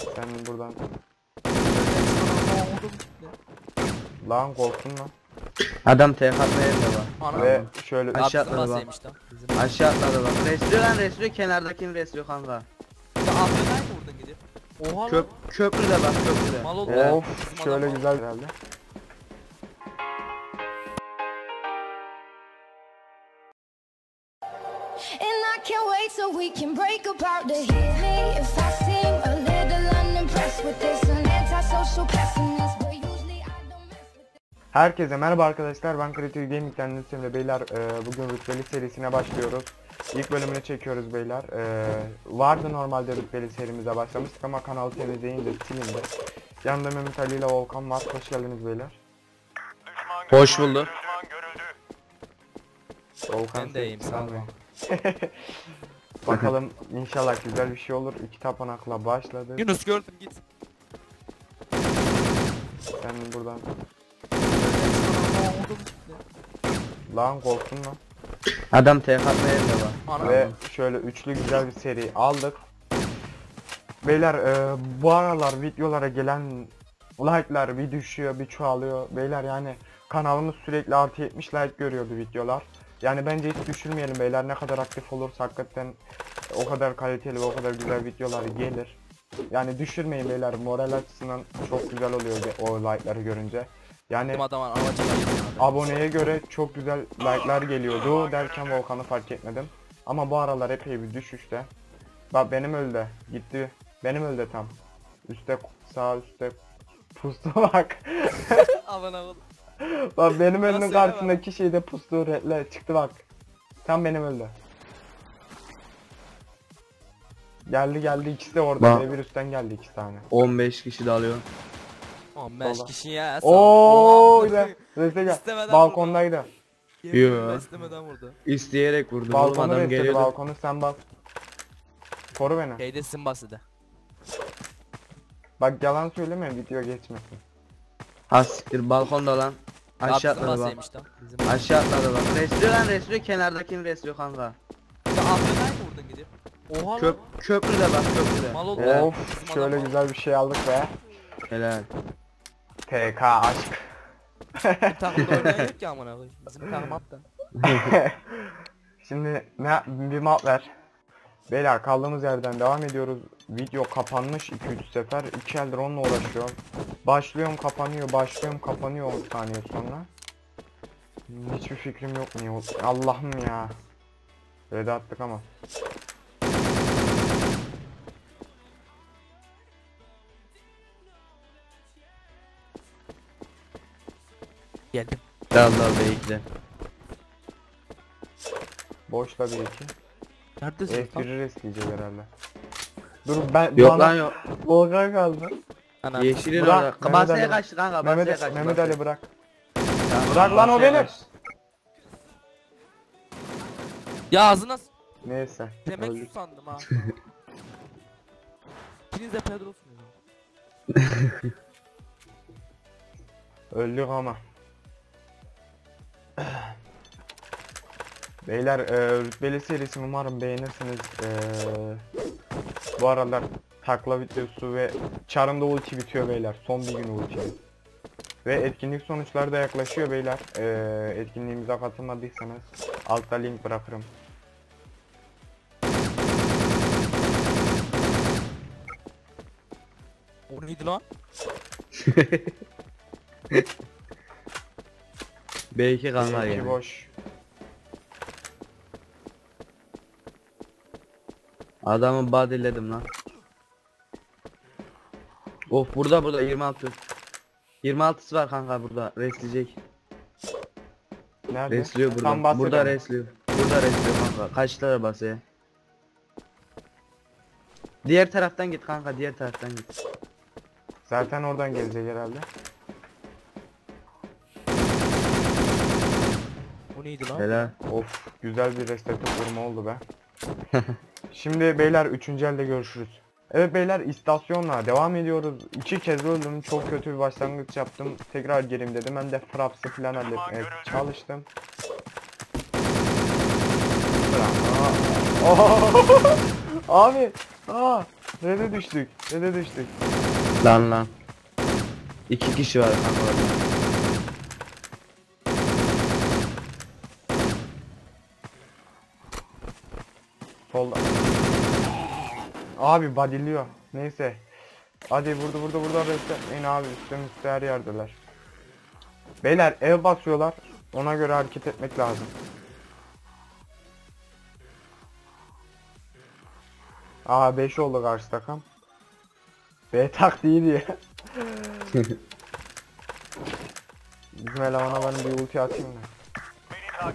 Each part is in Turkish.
Sen buradan. Lan korktun lan. Adam TK atmaya var. Ana. Ve şöyle Aşağı atladı bak. Aşağı atladı bak. Resliyor lan resliyor kenardakini resliyor kanka. AFK'yı mı vurdun gidip? Oha lan. Köp köprüde bak köprüde. Mal oldu. of Bizim şöyle adam güzel herhalde. And I can't wait till we can break apart to Herkese merhaba arkadaşlar ben Creative Gaming'den Nilsen ve beyler e, bugün rütbeli serisine başlıyoruz. İlk bölümünü çekiyoruz beyler. E, vardı normalde rütbeli serimize başlamıştık ama kanalı temizleyince silindi. Yanında Mehmet Ali ile Volkan var. Hoş geldiniz beyler. Hoş bulduk. Volkan Ben de iyiyim, sağ ol. Bakalım inşallah güzel bir şey olur. İki tapınakla başladı. Yunus gördüm git. Buradan. Lan korktun lan. Adam TK. Ana. Ve şöyle üçlü güzel bir seri aldık. Beyler e, bu aralar videolara gelen like'lar bir düşüyor bir çoğalıyor. Beyler yani kanalımız sürekli artı 70 like görüyordu videolar. Yani bence hiç düşürmeyelim beyler ne kadar aktif olursa hakikaten o kadar kaliteli ve o kadar güzel videolar gelir. Yani düşürmeyin beyler moral açısından çok güzel oluyor o like'ları görünce. Yani Bizim adam var. Amacına yedim. aboneye göre çok güzel like'lar geliyordu derken Volkan'ı fark etmedim. Ama bu aralar epey bir düşüşte. Bak benim öldü. Gitti. Benim öldü tam. Üste sağ üstte pustu bak. Aman aman. bak benim önümün karşısındaki şeyde pustu redle çıktı bak. Tam benim öldü. Geldi geldi ikisi de orada. Bak. Bir üstten geldi iki tane. 15 kişi dalıyor. 15 Sola. kişi ya. Oo ile. Reste gel. İstemeden Balkondaydı. Yo. istemeden vurdu. İsteyerek oğlum Balkonu adam restedi. geliyordu. Balkonu sen bas. Koru beni. Şeyde Simbası'da. Bak yalan söyleme video geçmesin. Ha siktir balkonda lan. Aşağı atladı bak. Lan. Bizim. Aşağı atladı bak. Resliyor lan resliyor kenardakini resliyor kanka. AFK'yı mı vurdun gidip? Oha lan. Köp köprüde bak köprüde. Mal oldu. Of şöyle adam- güzel bir şey aldık be. Helal. TK aşk. Bu takımda oynayan yok ki amına koyayım. Bizim takım hatta. Şimdi ne bir map ver. Beyler kaldığımız yerden devam ediyoruz. Video kapanmış 2-3 sefer. 2 eldir onunla uğraşıyorum. Başlıyorum kapanıyor, başlıyorum kapanıyor 10 saniye sonra. Hiçbir fikrim yok niye. Allah'ım ya. Reda attık ama. Geldim. Dal dal bekle. Boşla bir iki. Neredesin lan? F1'i restleyecek herhalde. Dur ben Yok bana lan yok. Volkan kaldı. Ana. Yeşilin Bırak, orada. Basaya kaçtı kanka basaya Mehmet, kaçtı. Mehmet. Ali bırak. Tamam, Bırak lan o benim. Ya ağzına Neyse. demek öldük. su sandım ha. İkiniz de Pedro'sunuz. Öldük ama. Beyler e, rütbeli serisini umarım beğenirsiniz. E, bu aralar takla videosu ve çarımda ulti bitiyor beyler. Son bir gün ulti. Ve etkinlik sonuçları da yaklaşıyor beyler. E, etkinliğimize katılmadıysanız altta link bırakırım. O neydi lan? B2 kanka Benimki yani. boş. Adamı bodyledim lan. Of burada burada 26. 26'sı var kanka burada resleyecek. Nerede? Resliyor Tam burada. bahsediyorum. Burada resliyor. Burada resliyor kanka. Kaçlara basaya. Diğer taraftan git kanka diğer taraftan git. Zaten oradan gelecek herhalde. O neydi lan? Helal. Of güzel bir restart vurma oldu be. Şimdi beyler 3. elde görüşürüz. Evet beyler istasyonla devam ediyoruz. İki kez öldüm. Çok kötü bir başlangıç yaptım. Tekrar geleyim dedim. Ben de fraps'ı falan halletmeye çalıştım. Abi. Aa. Red'e düştük. Red'e düştük. Lan lan. İki kişi var kanka Solda. Abi badiliyor. Neyse. Hadi burada burada burada resetleyin abi üstte her yerdeler. Beyler ev basıyorlar. Ona göre hareket etmek lazım. Aa 5 oldu karşı takım. B taktiği diye. Bizim elemana ben bir ulti atayım da.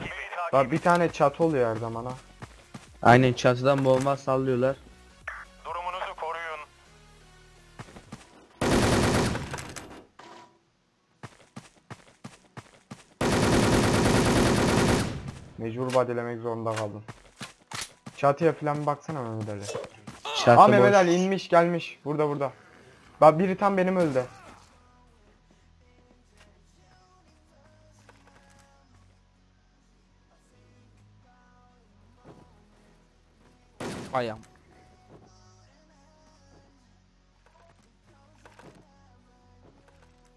Bak bir tane çatı oluyor her zaman ha. Aynen çatıdan bomba sallıyorlar. Durumunuzu koruyun. Mecbur badelemek zorunda kaldım. Çatıya falan bir baksana Mehmet Ali. Çatı Aa Mehmet boş. Ali inmiş gelmiş. Burada burada. Bak biri tam benim öldü. Ayağım.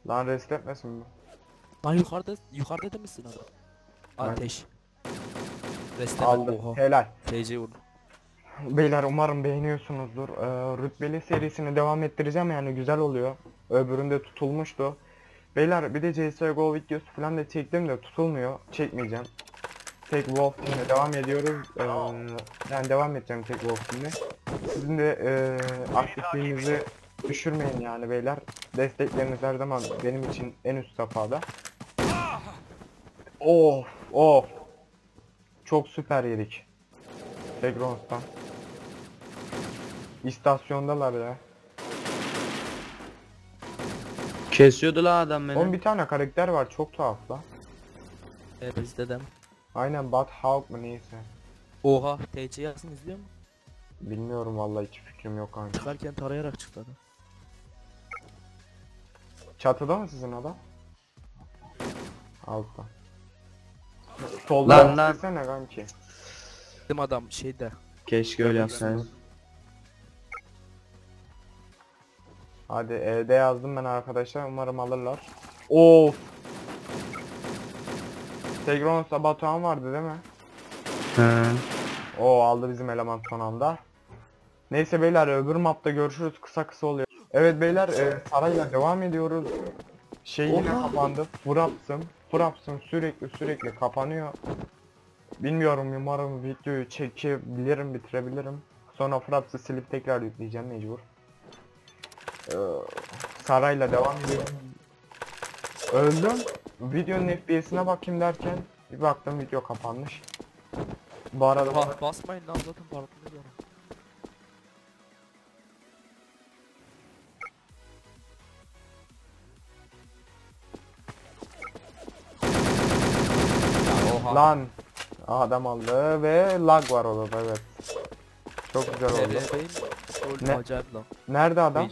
Lan rest etmesin bu. Lan yukarıda yukarıda da mısın adam? Ateş. Reste Aldı. Oha. Helal. TC vurdu. Beyler umarım beğeniyorsunuzdur. Ee, rütbeli serisini devam ettireceğim yani güzel oluyor. Öbüründe tutulmuştu. Beyler bir de CSGO videosu falan da çektim de tutulmuyor. Çekmeyeceğim. Tek Wolf Team'le devam ediyoruz. Ee, yani devam edeceğim Tek Wolf Team'le. Sizin de e, aktifliğinizi düşürmeyin yani beyler. Destekleriniz her zaman benim için en üst safhada. Of of. Çok süper yedik. Tegrons'tan. İstasyondalar ya. Kesiyordu la adam beni. Oğlum bir tane karakter var çok tuhaf la. E bizde de mi? Aynen Bad Hawk mı neyse. Oha TC yazsın izliyor mu? Bilmiyorum vallahi hiç fikrim yok kanka. Çıkarken tarayarak çıktı adam. Çatıda mı sizin adam? Altta. Solda Lan, lan. istesene kanki. Bizim adam şeyde. Keşke öyle yapsaydın. Hadi evde yazdım ben arkadaşlar umarım alırlar. Of. Tegron'sa Batuhan vardı değil mi? He. O aldı bizim eleman son anda. Neyse beyler öbür mapta görüşürüz kısa kısa oluyor. Evet beyler e, sarayla devam ediyoruz. Şey yine Oha. kapandı. Fraps'ım. Fraps'ım sürekli sürekli kapanıyor. Bilmiyorum umarım videoyu çekebilirim bitirebilirim. Sonra Fraps'ı silip tekrar yükleyeceğim mecbur. Ee, sarayla devam ediyorum. Öldüm. Videonun FPS'ine bakayım derken bir baktım video kapanmış. Bu arada Oha basmayın lan zaten parlatılıyor. Lan adam aldı ve lag var odada evet. Çok güzel oldu. Ne? Acayip lan. Nerede adam?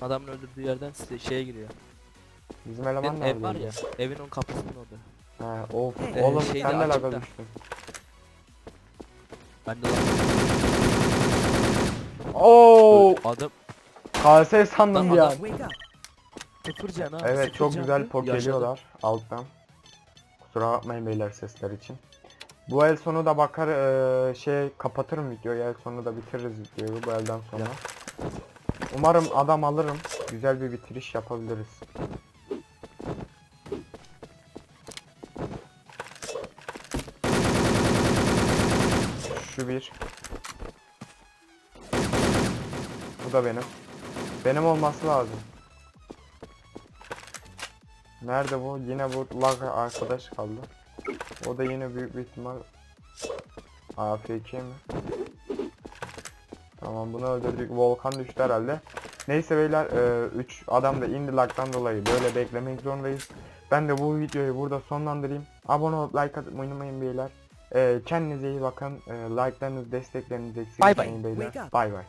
Adamın öldürdüğü yerden size şeye giriyor. Bizim eleman Benim ev var ya. Evin onun kapısının orada. He, of. Ee, Oğlum şeyde sen de laga açıkta. düştün. Ben de. Oo, Adam. KS sandım Lan bir adam. Sıfır can ha. Evet sıfır çok can. güzel pok geliyorlar alttan. Kusura bakmayın beyler sesler için. Bu el sonu da bakar eee, şey kapatırım videoyu el sonu da bitiririz videoyu bu elden sonra. Umarım adam alırım. Güzel bir bitiriş yapabiliriz. Şu bir. Bu da benim. Benim olması lazım. Nerede bu? Yine bu lag arkadaş kaldı. O da yine büyük bir ihtimal AFK mi? Tamam bunu öldürdük. Volkan düştü herhalde. Neyse beyler 3 adam da indi lag'dan dolayı böyle beklemek zorundayız. Ben de bu videoyu burada sonlandırayım. Abone olup like atıp oynamayın beyler. E, kendinize iyi bakın. E, like'larınız, destekleriniz eksik Bay bay. etmeyin beyler. Bay bay.